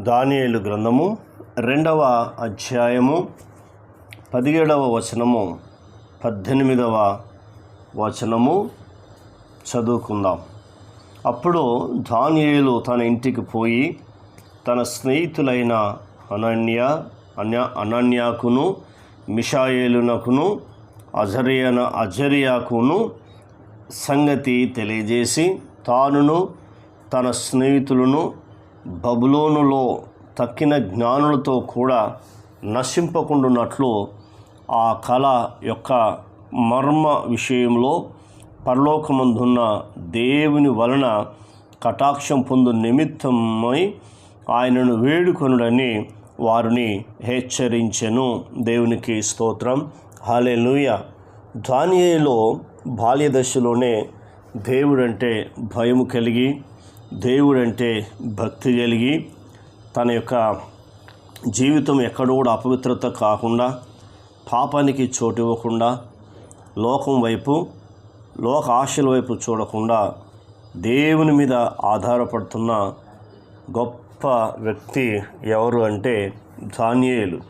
దానియేలు గ్రంథము రెండవ అధ్యాయము పదిహేడవ వచనము పద్దెనిమిదవ వచనము చదువుకుందాం. అప్పుడు దానియేలు తన ఇంటికి పోయి తన స్నేహితులైన అనన్య అన్య అనన్యాకును మిషాయేలునకును అజరియన అజరియాకును సంగతి తెలియజేసి తానును తన స్నేహితులను బబులోనులో తక్కిన జ్ఞానులతో కూడా నశింపకుండునట్లు ఆ కళ యొక్క మర్మ విషయంలో పరలోకమందున్న దేవుని వలన కటాక్షం పొందు నిమిత్తమై ఆయనను వేడుకొనుడని వారిని హెచ్చరించెను. దేవునికి స్తోత్రం. హాలెలూయ దానియేలో బాల్య దశలోనే దేవుడంటే భయము కలిగి దేవుడంటే భక్తి కలిగి తన యొక్క జీవితం ఎక్కడ కూడా అపవిత్రత కాకుండా పాపానికి చోటు ఇవ్వకుండా లోకం వైపు లోక ఆశల వైపు చూడకుండా దేవుని మీద ఆధారపడుతున్న గొప్ప వ్యక్తి ఎవరు అంటే ధాన్యేయులు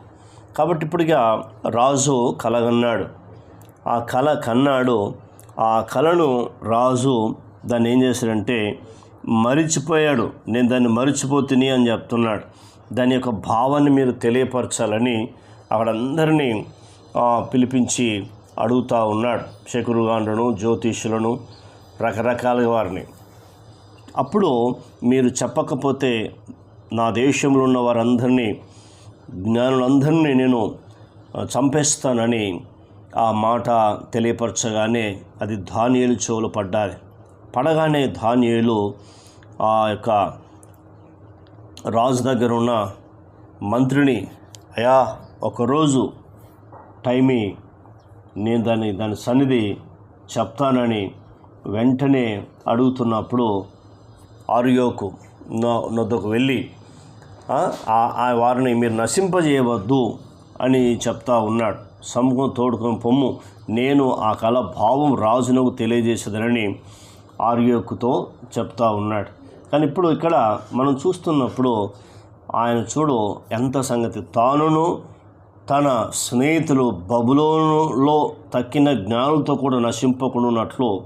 కాబట్టి ఇప్పుడుగా రాజు కలగన్నాడు ఆ కళ కన్నాడు. ఆ కళను రాజు దాన్ని ఏం చేశాడంటే మరిచిపోయాడు. నేను దాన్ని మరిచిపోతుని అని చెప్తున్నాడు. దాని యొక్క భావాన్ని మీరు తెలియపరచాలని అక్కడందరినీ పిలిపించి అడుగుతూ ఉన్నాడు. శకురుగాండ్రను జ్యోతిష్యులను రకరకాల వారిని. అప్పుడు మీరు చెప్పకపోతే నా దేశంలో ఉన్న వారందరినీ జ్ఞానులందరినీ నేను చంపేస్తానని ఆ మాట తెలియపరచగానే అది ధాన్యాలు చెవులు పడ్డాలి పడగానే ధాన్యులు ఆ యొక్క రాజు దగ్గర ఉన్న మంత్రిని అయా ఒకరోజు టైమి నేను దాన్ని దాని సన్నిధి చెప్తానని వెంటనే అడుగుతున్నప్పుడు ఆర్యోకు నొద్దకు వెళ్ళి ఆ, వారిని మీరు నశింపజేయవద్దు అని చెప్తా ఉన్నాడు. సమూహం తోడుకొని పొమ్ము నేను ఆ కళ భావం రాజునకు తెలియజేసేదనని ఆర్యోకుతో చెప్తా ఉన్నాడు. కానీ ఇప్పుడు ఇక్కడ మనం చూస్తున్నప్పుడు ఆయన చూడు ఎంత సంగతి. తానును తన స్నేహితులు బబులోనులో తక్కిన జ్ఞానులతో కూడా నశింపకుండాన్నట్లు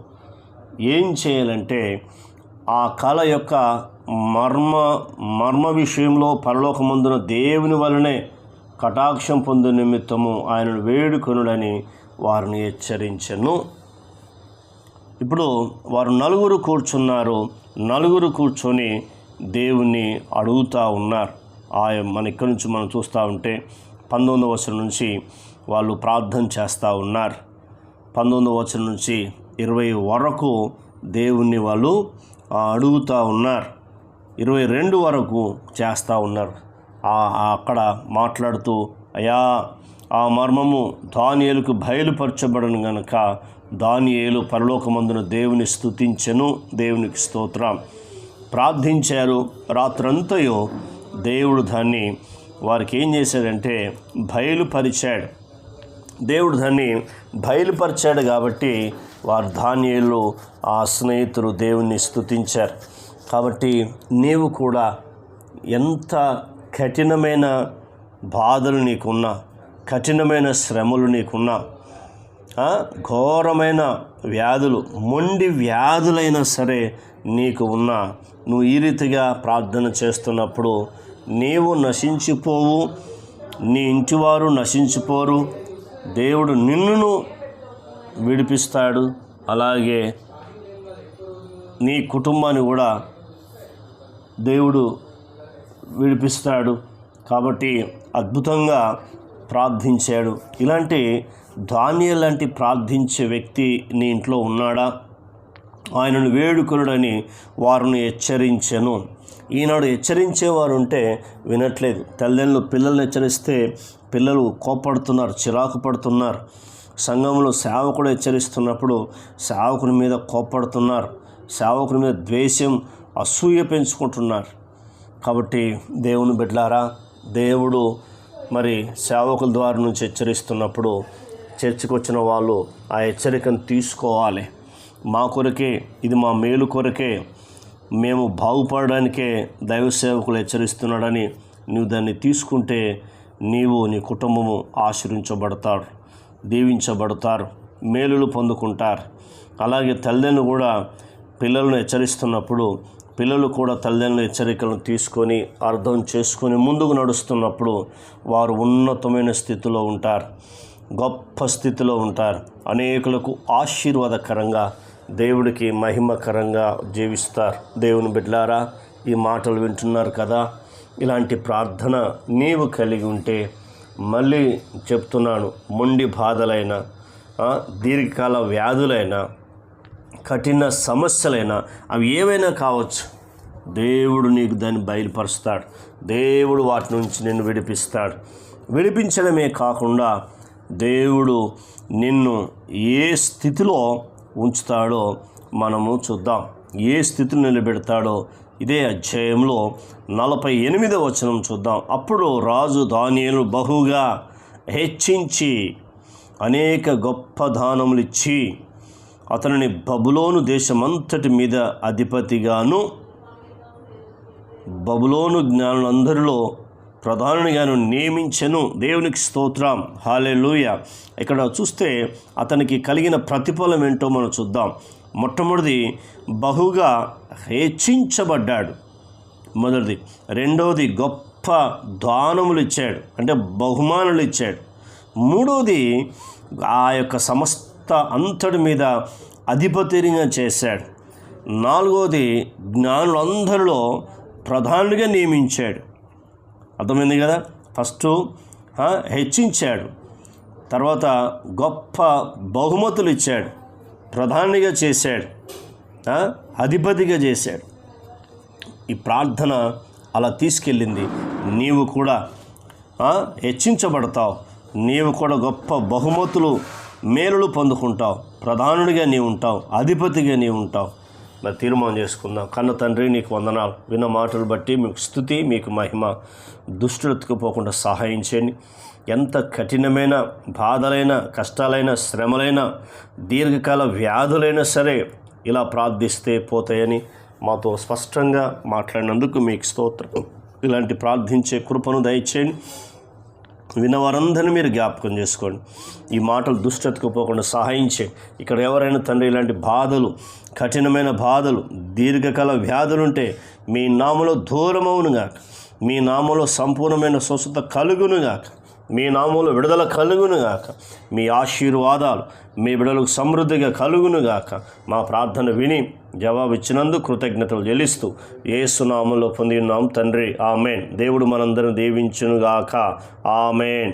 ఏం చేయాలంటే ఆ కళ యొక్క మర్మ మర్మ విషయంలో పరలోకమందున దేవుని వలనే కటాక్షం పొందు నిమిత్తము ఆయనను వేడుకొనుడని వారిని హెచ్చరించను. ఇప్పుడు వారు నలుగురు కూర్చున్నారు. నలుగురు కూర్చొని దేవుణ్ణి అడుగుతూ ఉన్నారు. ఆ మన ఇక్కడి నుంచి మనం చూస్తూ ఉంటే పంతొమ్మిదవ వచనం నుంచి వాళ్ళు ప్రార్థన చేస్తూ ఉన్నారు. పంతొమ్మిదవ వచనం నుంచి ఇరవై వరకు దేవుణ్ణి వాళ్ళు అడుగుతూ ఉన్నారు. ఇరవై రెండు వరకు చేస్తూ ఉన్నారు. అక్కడ మాట్లాడుతూ అయా ఆ మర్మము దానియేలుకు బయలుపరచబడను గనక దానియేలు పరలోకమందున దేవుని స్థుతించెను దేవునికి స్తోత్రం. ప్రార్థించారు రాత్రంతయో దేవుడు దాన్ని వారికి ఏం చేశాడంటే బయలుపరిచాడు. దేవుడు దాన్ని బయలుపరిచాడు కాబట్టి వారు ధాన్యాలు ఆ స్నేహితులు దేవుణ్ణి స్థుతించారు కాబట్టి నీవు కూడా ఎంత కఠినమైన బాధలు నీకున్నా కఠినమైన శ్రమలు నీకున్నా ఘోరమైన వ్యాధులు మొండి వ్యాధులైనా సరే నీకు ఉన్నా నువ్వు ఈ రీతిగా ప్రార్థన చేస్తున్నప్పుడు నీవు నశించిపోవు నీ ఇంటివారు నశించిపోరు దేవుడు నిన్నును విడిపిస్తాడు. అలాగే నీ కుటుంబాన్ని కూడా దేవుడు విడిపిస్తాడు. కాబట్టి అద్భుతంగా ప్రార్థించాడు. ఇలాంటి ధాన్యం లాంటి ప్రార్థించే వ్యక్తి నీ ఇంట్లో ఉన్నాడా? ఆయనను వేడుకొనుడని వారిని హెచ్చరించెను. ఈనాడు హెచ్చరించేవారు ఉంటే వినట్లేదు. తల్లిదండ్రులు పిల్లల్ని హెచ్చరిస్తే పిల్లలు కోపడుతున్నారు చిరాకు పడుతున్నారు. సంఘంలో సేవకుడు హెచ్చరిస్తున్నప్పుడు సేవకుని మీద కోపడుతున్నారు సేవకుని మీద ద్వేషం అసూయ పెంచుకుంటున్నారు. కాబట్టి దేవుని బిడ్డారా దేవుడు మరి సేవకుల ద్వారా నుంచి హెచ్చరిస్తున్నప్పుడు చర్చికి వచ్చిన వాళ్ళు ఆ హెచ్చరికను తీసుకోవాలి. మా కొరకే ఇది మా మేలు కొరకే మేము బాగుపడడానికే దైవ సేవకులు హెచ్చరిస్తున్నాడని నువ్వు దాన్ని తీసుకుంటే నీవు నీ కుటుంబము ఆశ్రయించబడతారు దీవించబడతారు మేలులు పొందుకుంటారు. అలాగే తల్లిదండ్రులు కూడా పిల్లలను హెచ్చరిస్తున్నప్పుడు పిల్లలు కూడా తల్లిదండ్రుల హెచ్చరికలను తీసుకొని అర్థం చేసుకొని ముందుకు నడుస్తున్నప్పుడు వారు ఉన్నతమైన స్థితిలో ఉంటారు గొప్ప స్థితిలో ఉంటారు. అనేకులకు ఆశీర్వాదకరంగా దేవుడికి మహిమకరంగా జీవిస్తారు. దేవుని బిడ్లారా ఈ మాటలు వింటున్నారు కదా? ఇలాంటి ప్రార్థన నీవు కలిగి ఉంటే మళ్ళీ చెప్తున్నాను మొండి బాధలైన దీర్ఘకాల వ్యాధులైనా కఠిన సమస్యలైనా అవి ఏవైనా కావచ్చు. దేవుడు నీకు దాన్ని బయలుపరుస్తాడు. దేవుడు వాటి నుంచి నిన్ను విడిపిస్తాడు. విడిపించడమే కాకుండా దేవుడు నిన్ను ఏ స్థితిలో ఉంచుతాడో మనము చూద్దాం. ఏ స్థితిలో నిలబెడతాడో ఇదే అధ్యాయంలో నలభై ఎనిమిదో వచనం చూద్దాం. అప్పుడు రాజు ధాన్యాలు బహుగా హెచ్చించి అనేక గొప్ప దానములు ఇచ్చి అతనిని బబులోను దేశమంతటి మీద అధిపతిగాను బబులోను జ్ఞానులందరిలో ప్రధానునిగాను నియమించెను. దేవునికి స్తోత్రం. హాలెలూయ. ఇక్కడ చూస్తే అతనికి కలిగిన ప్రతిఫలం ఏంటో మనం చూద్దాం. మొట్టమొదటిది బహుగా హెచ్చించబడ్డాడు. మొదటిది. రెండవది గొప్ప దానములు ఇచ్చాడు అంటే బహుమానులు ఇచ్చాడు మూడవది ఆ యొక్క సమస్త సంస్థ అంతటి మీద అధిపతిగా చేశాడు. నాలుగవది జ్ఞానులందరిలో ప్రధానిగా నియమించాడు. అర్థమైంది కదా? ఫస్ట్ హెచ్చించాడు. తర్వాత గొప్ప బహుమతులు ఇచ్చాడు. ప్రధానిగా చేశాడు. అధిపతిగా చేశాడు. ఈ ప్రార్థన అలా తీసుకెళ్ళింది. నీవు కూడా హెచ్చించబడతావు. నీవు కూడా గొప్ప బహుమతులు మేలులు పొందుకుంటావు. ప్రధానుడిగా నీవు ఉంటావు అధిపతిగా నీ ఉంటావు మరి తీర్మానం చేసుకుందాం. కన్న తండ్రి నీకు వందనాలు. విన్న మాటలు బట్టి మీకు స్థుతి మీకు మహిమ. దుష్టులెత్తుకుపోకుండా సహాయం చేయండి. ఎంత కఠినమైన బాధలైన కష్టాలైన శ్రమలైన దీర్ఘకాల వ్యాధులైనా సరే ఇలా ప్రార్థిస్తే పోతాయని మాతో స్పష్టంగా మాట్లాడినందుకు మీకు స్తోత్రం. ఇలాంటి ప్రార్థించే కృపను దయచేయండి. విన్నవారందరినీ మీరు జ్ఞాపకం చేసుకోండి. ఈ మాటలు దుష్టతకు పోకుండా సహాయించే ఇక్కడ ఎవరైనా తండ్రి ఇలాంటి బాధలు కఠినమైన బాధలు దీర్ఘకాల వ్యాధులుంటే మీ నామలో దూరమవునుగాక. మీ నామలో సంపూర్ణమైన స్వస్థత కలుగునుగాక. మీ నామంలో విడుదల కలుగునుగాక. మీ ఆశీర్వాదాలు మీ బిడలకు సమృద్ధిగా కలుగునుగాక. మా ప్రార్థన విని జవాబు కృతజ్ఞతలు చెల్లిస్తూ ఏసునామంలో పొందినాం తండ్రి. ఆమెన్. దేవుడు మనందరం దీవించునుగాక. ఆమెన్.